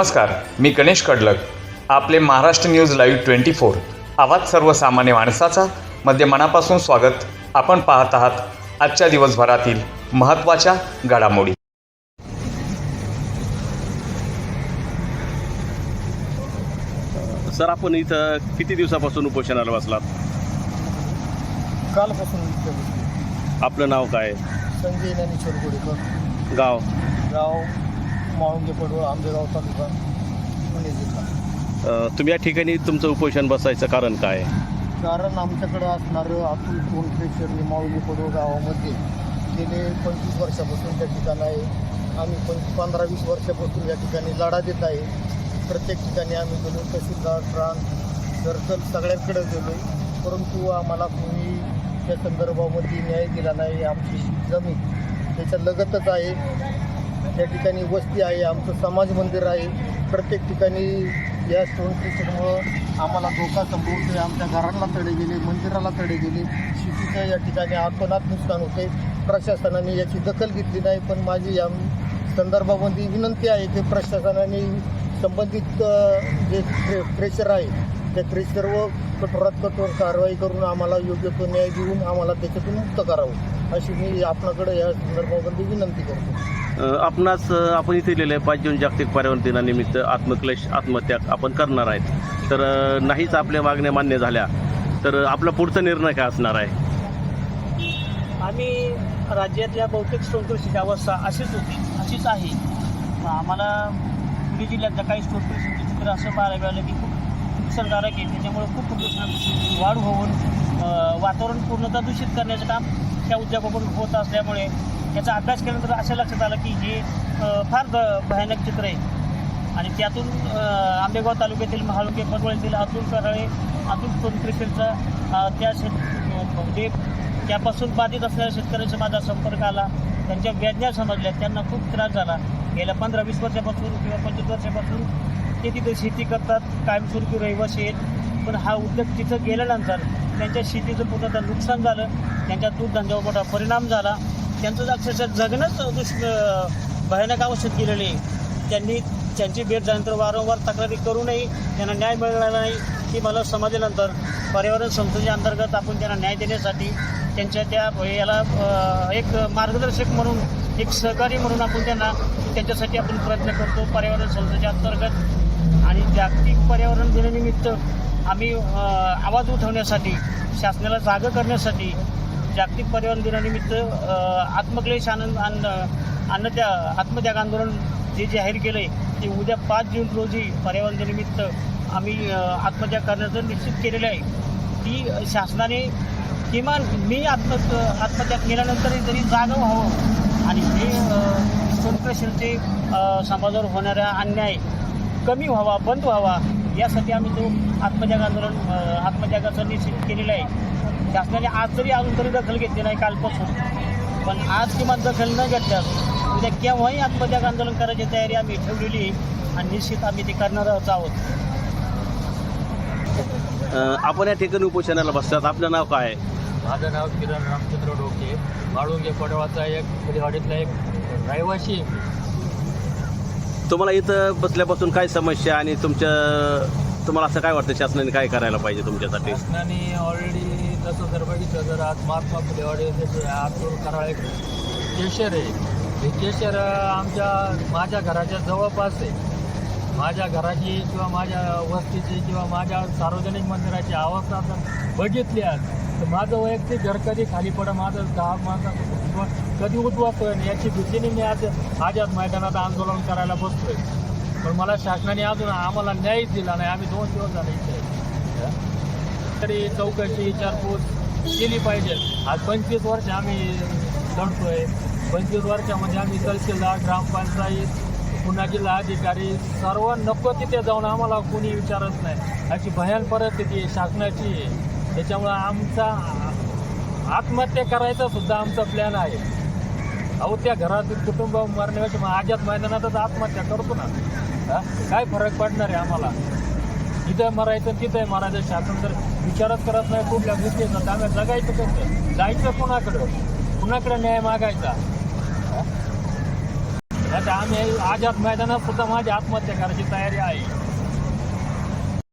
नमस्कार मी गणेश कडलक. आपले Maharashtra news live twenty four. आवाज सर्वसामान्य माणसाचा मध्ये मनापासून स्वागत. आपण पाहत आहात आजच्या दिवसभरातील महत्त्वाच्या घडामोडी. सर आपण इथं किती दिवसापासून उपोषणाला बसलात? कालपासून. आपलं नाव काय? संजय ज्ञानेश्वर गोडेकर गाव? गाव माळुंगे पडवळ आंबेगाव तालुका पुणे जिल्हा. अ, तुम्ही या ठिकाणी तुमचं उपोषण बसायचं कारण काय? कारण आमच्याकडं असणारं अतुल कोण प्रेशरने माऊली पडवळ गावामध्ये गेले पंचवीस वर्षापासून त्या ठिकाण आहे. आम्ही पण पंधरा वीस वर्षापासून या ठिकाणी लढा देत आहे. प्रत्येक ठिकाणी आम्ही गेलो तहसीलदार प्रांत सर्कल सगळ्यांकडे गेलो. परंतु आम्हाला कोणी त्या संदर्भामध्ये न्याय दिला नाही. आमची जमीन त्याच्या लगतच आहे. त्या ठिकाणी वस्ती आहे आमचं समाज मंदिर आहे. प्रत्येक ठिकाणी या स्टोन क्रिकेटमुळं आम्हाला धोका संभवतो आमच्या घरांना तडे गेले मंदिराला तडे गेले. शेतीचं या ठिकाणी आत्मनात नुकसान होते प्रशासनाने याची दखल घेतली नाही पण माझी या संदर्भामध्ये विनंती आहे की प्रशासनाने संबंधित जे प्रेशर आहे त्या प्रेशरव कठोरात कठोर कारवाई करून आम्हाला योग्य तो न्याय देऊन आम्हाला त्याच्यातून मुक्त करावं अशी मी आपणाकडे या संदर्भामध्ये विनंती करतो. आपणास आपण इथे लिहिलं आहे पाच जून जागतिक पर्यावरण दिनानिमित्त आत्मक्लेश आत्महत्या आपण करणार आहेत. तर नाहीच आपल्या मागण्या मान्य झाल्या तर आपला पुढचा निर्णय काय असणार आहे? आम्ही राज्यातल्या बहुतेक स्टोनकृषीची अवस्था अशीच होती अशीच आहे. आम्हाला पुणे जिल्ह्यातल्या काही स्टोनकृषीचे चित्र असं पाहायला मिळालं की खूप नुकसानकारक आहे. त्याच्यामुळे खूप प्रदूषणात वाढ होऊन वातावरण पूर्णतः दूषित करण्याचं काम त्या उद्योगाकडून होत असल्यामुळे याचा अभ्यास केल्यानंतर असं लक्षात आलं की हे फार भयानक चित्र आहे. आणि त्यातून आंबेगाव तालुक्यातील महालुके परवळीतील अतुल कराळे अतुल सोनकृष्णचा त्या शेत म्हणजे त्यापासून बाधित असलेल्या शेतकऱ्यांचा माझा संपर्क आला. त्यांच्या व्याज्ञा समजल्या. त्यांना खूप त्रास झाला. गेल्या पंधरा वीस वर्षापासून किंवा पंचवीस वर्षापासून ते तिथे शेती करतात. कायमस्वरूपी रहिवासी आहेत. पण हा उद्योग तिथं गेल्यानंतर त्यांच्या शेतीचं पूर्णतः नुकसान झालं. त्यांच्या दूध धंद्यावर मोठा परिणाम झाला. त्यांचं अक्षरशः जगणंच दुष् भयानक अवस्थेत गेलेले आहे. त्यांनी त्यांची भेट झाल्यानंतर वारंवार तक्रारी करूनही त्यांना न्याय मिळाला नाही. की मला समजल्यानंतर पर्यावरण संस्थेच्या अंतर्गत आपण त्यांना न्याय देण्यासाठी त्यांच्या त्या याला एक मार्गदर्शक म्हणून एक सहकारी म्हणून आपण त्यांना त्यांच्यासाठी आपण प्रयत्न करतो पर्यावरण संस्थेच्या अंतर्गत. आणि जागतिक पर्यावरण दिनानिमित्त आम्ही आवाज उठवण्यासाठी शासनाला जागं करण्यासाठी जागतिक पर्यावरण दिनानिमित्त आत्मक्लेश आनंद अन्न अन्न त्या आत्मत्याग आंदोलन जे जाहीर केलं आहे ते उद्या पाच जून रोजी पर्यावरण दिनानिमित्त आम्ही आत्मत्याग करण्याचं निश्चित केलेलं आहे. ती शासनाने किमान मी आत्म आत्मत्याग केल्यानंतरही तरी जागं व्हावं. आणि हे सोनप्रशनचे समाजावर होणारा अन्याय कमी व्हावा बंद व्हावा यासाठी आम्ही तो आत्मत्याग आंदोलन अ, आत्मत्यागाचं निश्चित केलेलं आहे. शासनाने आज तरी अजून तरी दखल घेतली नाही कालपासून. पण आज किमान दखल न घेतल्यास उद्या केव्हाही आत्मत्याग आंदोलन करायची तयारी आम्ही ठेवलेली आहे आणि निश्चित आम्ही ते करणारच आहोत आपण या ठिकाणी उपोषणाला बसलात आपलं नाव काय? आहे माझं नाव किरण रामचंद्र डोके. माळुंगे पडवाचा एक फुलेवाडीतला एक रहिवाशी. तुम्हाला इथं बसल्यापासून काय समस्या आणि तुमच्या तुम्हाला असं काय वाटतं शासनाने काय करायला पाहिजे तुमच्यासाठी? शासनाने ऑलरेडी तसं जर बघितलं तर आज महात्मा फुलेवाडी जे आतूर कराळे केशर आहे हे केशर आमच्या माझ्या घराच्या जवळपास आहे. माझ्या घराची किंवा माझ्या वस्तीची किंवा माझ्या सार्वजनिक मंदिराची अवस्था बघितली आहे तर माझं वैयक्तिक घर कधी खाली पडं माझं दहा माझा कधी उद्ध्वस्त होईल याची भीतीने मी आज आझाद मैदानात आंदोलन करायला बसतोय पण मला शासनाने अजून आम्हाला न्यायच दिला नाही. आम्ही दोन दिवस झाले इथे. तरी चौकशी विचारपूस केली पाहिजे. आज पंचवीस वर्ष आम्ही लढतोय. पंचवीस वर्षामध्ये आम्ही तहसीलदार ग्रामपंचायत पुन्हा जिल्हा अधिकारी सर्व नको तिथे जाऊन आम्हाला कोणी विचारत नाही. अशी भयान परिस्थिती शासनाची आहे. त्याच्यामुळं आमचा आत्महत्या करायचा सुद्धा आमचा प्लॅन आहे. अहो त्या घरातील कुटुंब मरण्यापेक्षा मग मैदानातच आत्महत्या करतो ना. काय फरक पडणार आहे आम्हाला? इथं मरायचं तिथं मरायचं शासन तर विचारच करत नाही कुठल्या गोष्टीचा. त्यामुळे जगायचं कसं? जायचं कुणाकडं? कुणाकडे न्याय मागायचा? आता आम्ही आझाद मैदानात सुद्धा माझी आत्महत्या करायची तयारी आहे.